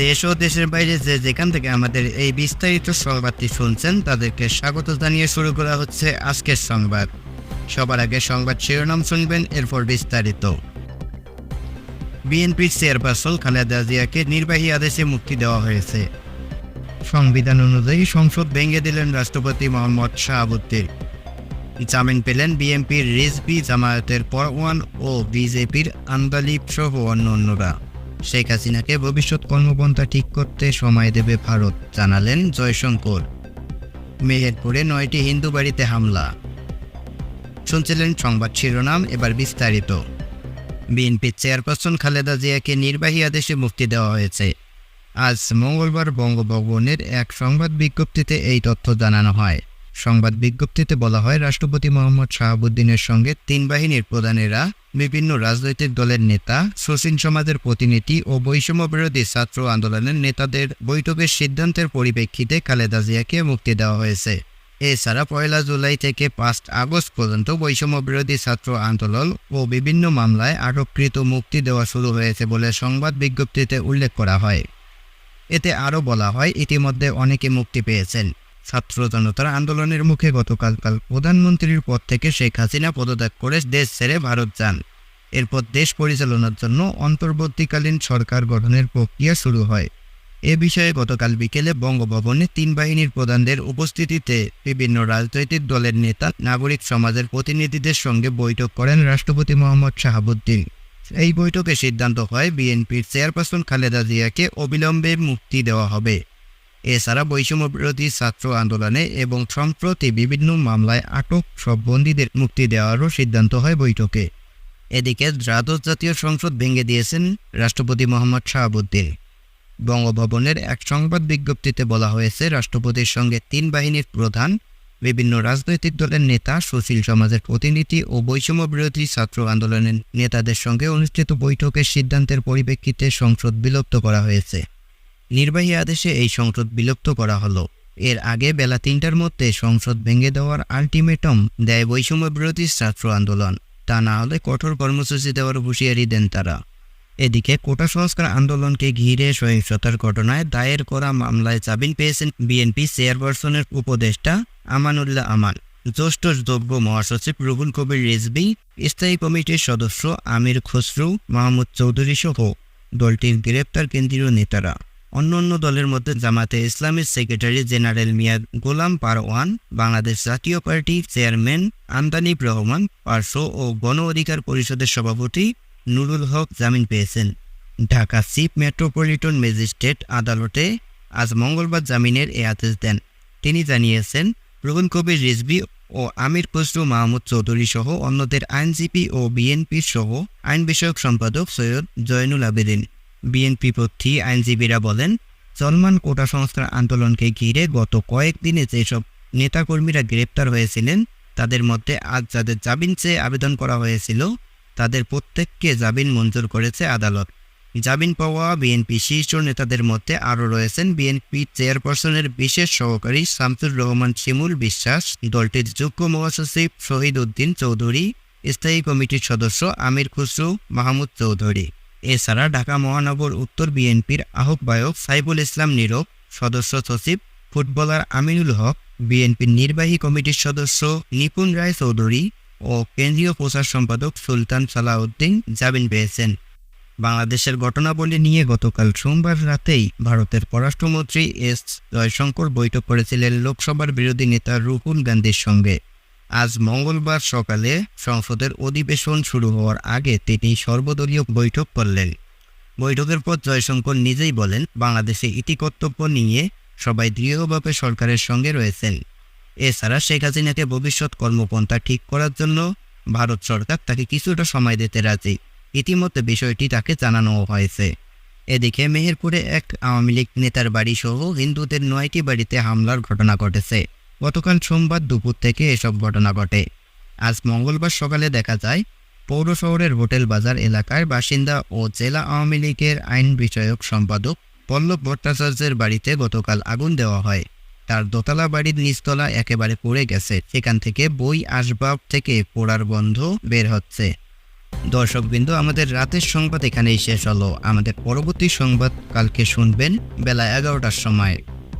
দেশ ও দেশের বাইরে যে যেখান থেকে আমাদের এই বিস্তারিত সংবাদটি শুনছেন, তাদেরকে স্বাগত জানিয়ে শুরু করা হচ্ছে আজকের সংবাদ। সবার আগে সংবাদ শিরোনাম শুনবেন, এরপর বিস্তারিত। বিএনপির চেয়ারপারসন খালেদা জিয়াকে নির্বাহী আদেশে মুক্তি দেওয়া হয়েছে। সংবিধান অনুযায়ী সংসদ ভেঙে দিলেন রাষ্ট্রপতি মোহাম্মদ শাহাবুদ্দিন। জামিন পেলেন বিএনপির রিজবি জামায়াতের পরওয়ান ও বিজেপির আন্দালিব সহ অন্য অন্যরা শেখ হাসিনাকে ভবিষ্যৎ কর্মপন্থা ঠিক করতে সময় দেবে ভারত, জানালেন জয়শঙ্কর। মেহেরপুরে নয়টি হিন্দু বাড়িতে হামলা। শুনছিলেন সংবাদ শিরোনাম, এবার বিস্তারিত। বিএনপির চেয়ারপারসন খালেদা জিয়াকে নির্বাহী আদেশে মুক্তি দেওয়া হয়েছে। আজ মঙ্গলবার বঙ্গভবনের এক সংবাদ বিজ্ঞপ্তিতে এই তথ্য জানানো হয়। সংবাদ বিজ্ঞপ্তিতে বলা হয়, রাষ্ট্রপতি মোহাম্মদ শাহাবুদ্দিনের সঙ্গে তিন বাহিনীর প্রধানেরা বিভিন্ন রাজনৈতিক দলের নেতা শোষিন সমাজের প্রতিনিধি ও বৈষম্য বিরোধী ছাত্র আন্দোলনের নেতাদের বৈঠকের সিদ্ধান্তের পরিপ্রেক্ষিতে খালেদা জিয়াকে মুক্তি দেওয়া হয়েছে। এছাড়া পয়লা জুলাই থেকে পাঁচ আগস্ট পর্যন্ত বৈষম্য বিরোধী ছাত্র আন্দোলন ও বিভিন্ন মামলায় আটককৃত মুক্তি দেওয়া শুরু হয়েছে বলে সংবাদ বিজ্ঞপ্তিতে উল্লেখ করা হয়। এতে আরও বলা হয়, ইতিমধ্যে অনেকে মুক্তি পেয়েছেন। ছাত্র জনতার আন্দোলনের মুখে গতকাল কাল প্রধানমন্ত্রীর পদ থেকে শেখ হাসিনা পদত্যাগ করে দেশ ছেড়ে ভারত যান। এরপর দেশ পরিচালনার জন্য অন্তর্বর্তীকালীন সরকার গঠনের প্রক্রিয়া শুরু হয়। এ বিষয়ে গতকাল বিকেলে বঙ্গভবনে তিন বাহিনীর প্রধানদের উপস্থিতিতে বিভিন্ন রাজনৈতিক দলের নেতা, নাগরিক সমাজের প্রতিনিধিদের সঙ্গে বৈঠক করেন রাষ্ট্রপতি মোহাম্মদ শাহাবুদ্দিন। এই বৈঠকে সিদ্ধান্ত হয় বিএনপির চেয়ারপারসন খালেদা জিয়াকে অবিলম্বে মুক্তি দেওয়া হবে। এছাড়া বৈষম্য বিরোধী ছাত্র আন্দোলনে এবং সম্প্রতি বিভিন্ন মামলায় আটক সব বন্দীদের মুক্তি দেওয়ারও সিদ্ধান্ত হয় বৈঠকে। এদিকে দ্বাদশ জাতীয় সংসদ ভেঙে দিয়েছেন রাষ্ট্রপতি মোহাম্মদ শাহাবুদ্দিন। বঙ্গভবনের এক সংবাদ বিজ্ঞপ্তিতে বলা হয়েছে, রাষ্ট্রপতির সঙ্গে তিন বাহিনীর প্রধান, বিভিন্ন রাজনৈতিক দলের নেতা, সুশীল সমাজের প্রতিনিধি ও বৈষম্য বিরোধী ছাত্র আন্দোলনের নেতাদের সঙ্গে অনুষ্ঠিত বৈঠকের সিদ্ধান্তের পরিপ্রেক্ষিতে সংসদ বিলুপ্ত করা হয়েছে। নির্বাহী আদেশে এই সংসদ বিলুপ্ত করা হলো। এর আগে বেলা তিনটার মধ্যে সংসদ ভেঙে দেওয়ার আলটিমেটাম দেয় বৈষম্য বিরোধী ছাত্র আন্দোলন। তা না হলে কঠোর কর্মসূচি দেওয়ার হুঁশিয়ারি দেন তারা। এদিকে কোটা সংস্কার আন্দোলনকে ঘিরে সহিংসতার ঘটনায় দায়ের করা মামলায় জামিন পেয়েছেন বিএনপি চেয়ারপারসনের উপদেষ্টা আমানুল্লাহ আমান। জ্যেষ্ঠ দ্রব্য মহাসচিব রুহুল কবির রিজবি স্থায়ী কমিটির সদস্য আমির খসরু, মাহমুদ চৌধুরী সহ দলটির গ্রেপ্তার কেন্দ্রীয় নেতারা। অন্যান্য দলের মধ্যে জামাতে ইসলামের সেক্রেটারি জেনারেল মিয়াদ গোলাম পারওয়ান, বাংলাদেশ জাতীয় পার্টির চেয়ারম্যান আমদানিব রহমান, পার্শ্ব ও গণ অধিকার পরিষদের সভাপতি নুরুল হক জামিন পেয়েছেন। ঢাকা চিফ মেট্রোপলিটন ম্যাজিস্ট্রেট আদালতে আজ মঙ্গলবার জামিনের এ আদেশ দেন। তিনি জানিয়েছেন, রুহুল কবির রিজভি ও আমির খসরু মাহমুদ চৌধুরী সহ অন্যদের আইনজীবী ও বিএনপি সহ আইন বিষয়ক সম্পাদক সৈয়দ জয়নুল আবেদিন। বিএনপি প্রার্থী আইনজীবীরা বলেন, চলমান কোটা সংস্কার আন্দোলনকে ঘিরে গত কয়েকদিনে যেসব নেতাকর্মীরা গ্রেপ্তার হয়েছিলেন, তাদের মধ্যে আজ যাদের জামিন চেয়ে আবেদন করা হয়েছিল, তাদের প্রত্যেককে জামিন মঞ্জুর করেছে আদালত। জামিন পাওয়া বিএনপি শীর্ষ নেতাদের মধ্যে আরও রয়েছেন বিএনপি চেয়ারপারসনের বিশেষ সহকারী শামসুর রহমান শিমুল বিশ্বাস, দলটির যুগ্ম মহাসচিব শহীদ উদ্দিন চৌধুরী, স্থায়ী কমিটির সদস্য আমির খুসরু মাহমুদ চৌধুরী। এছাড়া ঢাকা মহানগর উত্তর বিএনপির আহ্বায়ক সাইফুল ইসলাম নীরব, সদস্য সচিব ফুটবলার আমিনুল হক, বিএনপির নির্বাহী কমিটির সদস্য নিপুণ রায় চৌধুরী ও কেন্দ্রীয় প্রচার সম্পাদক সুলতান সালাউদ্দিন জামিন পেয়েছেন। বাংলাদেশের ঘটনাবলী নিয়ে গতকাল সোমবার রাতেই ভারতের পররাষ্ট্রমন্ত্রী এস জয়শঙ্কর বৈঠক করেছিলেন লোকসভার বিরোধী নেতা রুহুল গান্ধীর সঙ্গে। আজ মঙ্গলবার সকালে সংসদের অধিবেশন শুরু হওয়ার আগে তিনি সর্বদলীয় বৈঠক করলেন। বৈঠকের পর জয়শঙ্কর নিজেই বলেন, বাংলাদেশে ইতিকর্তব্য নিয়ে সবাই দৃঢ়ভাবে সরকারের সঙ্গে রয়েছেন। এছাড়া শেখ হাসিনাকে ভবিষ্যৎ কর্মপন্থা ঠিক করার জন্য ভারত সরকার তাকে কিছুটা সময় দিতে রাজি। ইতিমধ্যে বিষয়টি তাকে জানানো হয়েছে। এদিকে মেহেরপুরে এক আওয়ামী লীগ নেতার বাড়ি সহ হিন্দুদের নয়টি বাড়িতে হামলার ঘটনা ঘটেছে। গতকাল সোমবার দুপুর থেকে এসব ঘটনা ঘটে। আজ মঙ্গলবার সকালে দেখা যায়, পৌর শহরের হোটেল বাজার এলাকার বাসিন্দা ও জেলা আওয়ামী লীগের আইন বিষয়ক সম্পাদক পল্লব ভট্টাচার্যের বাড়িতে গতকাল আগুন দেওয়া হয়। তার দোতলা বাড়ির নিচতলা একেবারে পড়ে গেছে। সেখান থেকে বই, আসবাব থেকে পোড়ার গন্ধ বের হচ্ছে। দর্শকবৃন্দ, আমাদের রাতের সংবাদ এখানেই শেষ হলো। আমাদের পরবর্তী সংবাদ কালকে শুনবেন বেলা এগারোটার সময়।